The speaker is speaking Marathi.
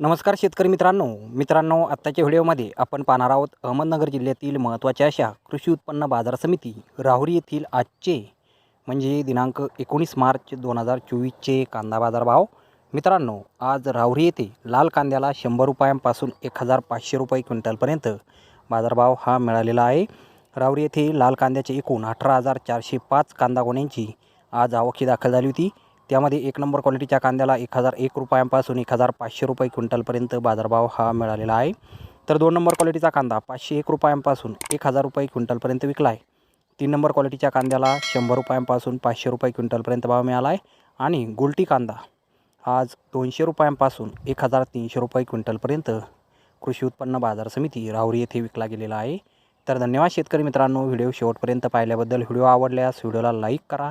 नमस्कार शेतकरी मित्रांनो. मित्रांनो आत्ताच्या व्हिडिओमध्ये आपण पाहणार आहोत अहमदनगर जिल्ह्यातील महत्त्वाच्या अशा कृषी उत्पन्न बाजार समिती राहुरी येथील आजचे म्हणजे दिनांक एकोणीस मार्च दोन हजार चोवीसचे कांदा बाजार भाव मित्रांनो आज राहुरी येथे लाल कांद्याला शंभर रुपयांपासून एक हजार पाचशे रुपये क्विंटलपर्यंत बाजारभाव हा मिळालेला आहे. राहुरी येथे लाल कांद्याचे एकूण अठरा हजार चारशे पाच कांदा गोण्यांची आज आवकी दाखल झाली होती. त्यामध्ये एक नंबर क्वालिटीच्या कांद्याला एक हजार एक रुपयांपासून एक हजार पाचशे रुपये क्विंटलपर्यंत बाजारभाव हा मिळालेला आहे. तर दोन नंबर क्वालिटीचा कांदा पाचशे एक रुपयांपासून एक हजार रुपये क्विंटलपर्यंत विकला आहे. तीन नंबर क्वालिटीच्या कांद्याला शंभर रुपयांपासून पाचशे रुपये क्विंटलपर्यंत भाव मिळाला आहे. आणि गुलटी कांदा आज दोनशे रुपयांपासून एक हजार तीनशे रुपये क्विंटलपर्यंत कृषी उत्पन्न बाजार समिती राहुरी येथे विकला गेलेला आहे. तर धन्यवाद शेतकरी मित्रांनो व्हिडिओ शेवटपर्यंत पाहिल्याबद्दल व्हिडिओ आवडल्यास व्हिडिओला लाईक करा